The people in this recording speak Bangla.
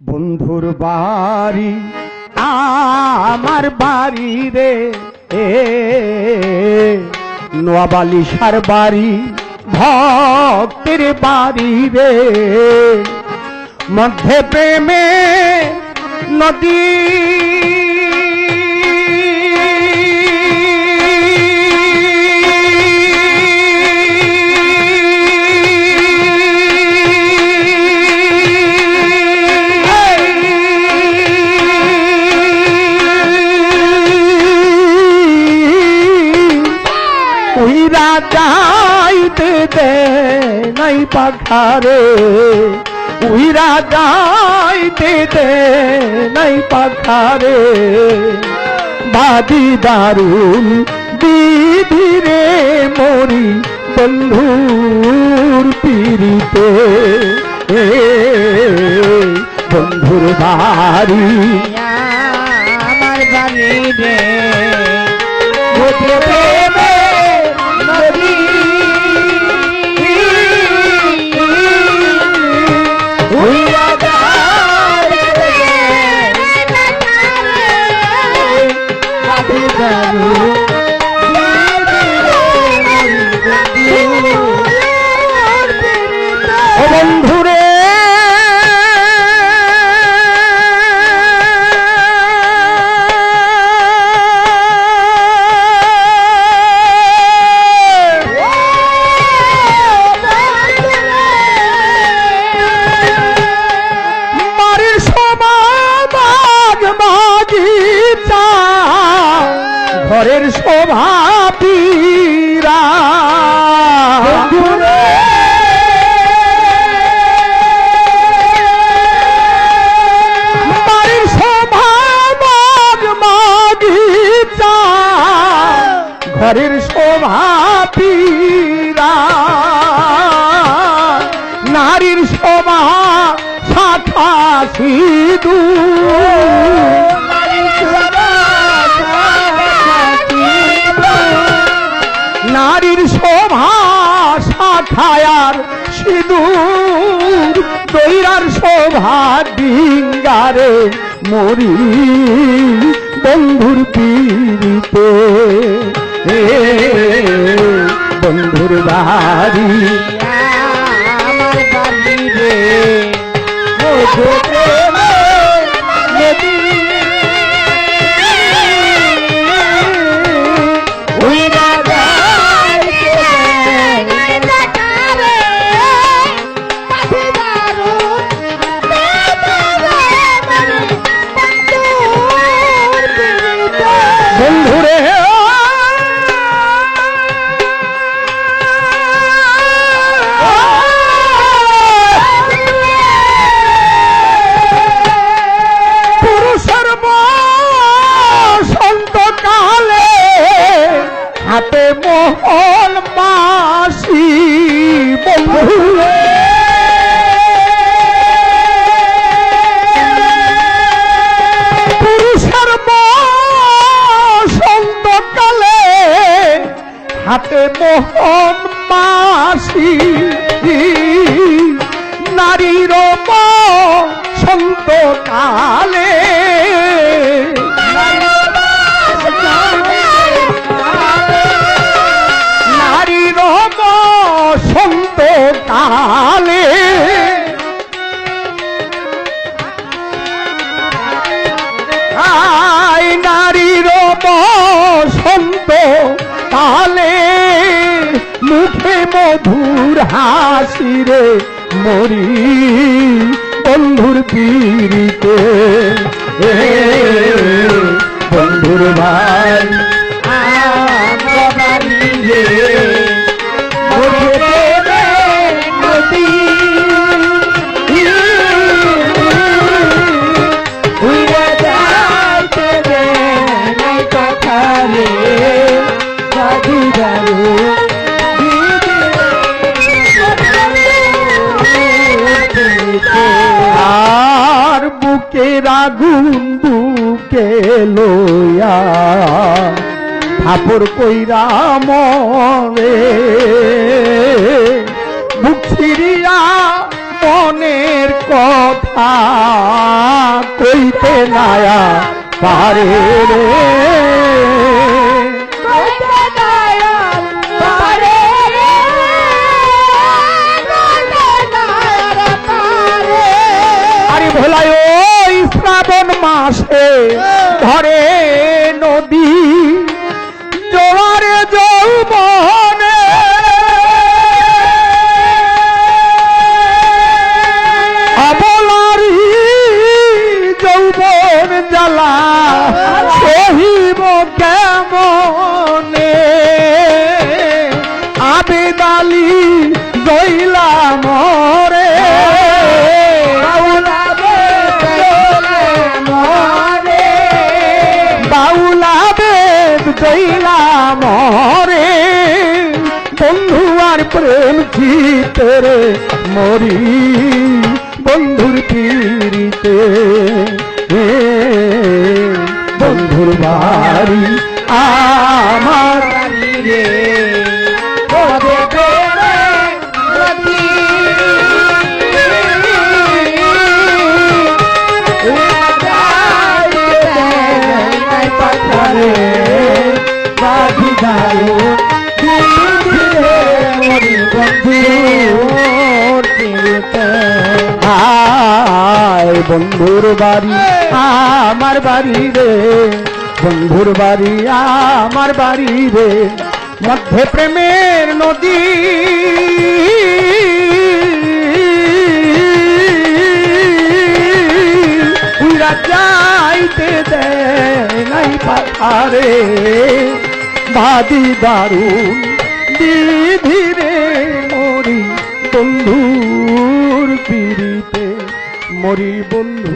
বন্ধুর বাড়ি আমার বাড়ি রে। এ নোয়াবালিশার বাড়ি ভক্তের বাড়ি রে। মধ্যে প্রেমে নদী যাইতে দে নাই পাখারে উইরা যাইতে দে নাই পাখারে বাদি দারুণ দিদিরে মরি বন্ধুর পিড়িতে। বন্ধুর বাড়ি। আমার বাড়ি রে ঘরের শোভা পীরা নারীর শোভা শাখা সিধু নারীর শোভা শাখায়ার সিঁদুর। দৈরার শোভা ডিঙ্গারে মরি বন্ধুর পীড়িতে। বন্ধুর বাড়ি হাতে মোহন মাসি। নারীর সন্ত কালে। নারীর সন্ত কালে। নারীর বসন্ত কালে। মধুর হাসিরে মরি। রাগুন বুকে লইয়া ঠাকুর কইরা মরে। বুক মনের কথা কইতে নায়া পারে রে। Super! দইলা মরে বন্ধু আর প্রেম চিতরে মরি বন্ধুর পিড়িতে বন্ধুর বাড়ি আমার রে। বন্ধুর বাড়ি, আমার বাড়ি রে। বন্ধুর বাড়ি, আমার বাড়ি রে। মধ্যে প্রেমের নদী। যাইতে দেয় নাই পাথারে বাদি দারুণ ধীরে মরি বন্ধুর পিড়িতে। মরি বন্ধু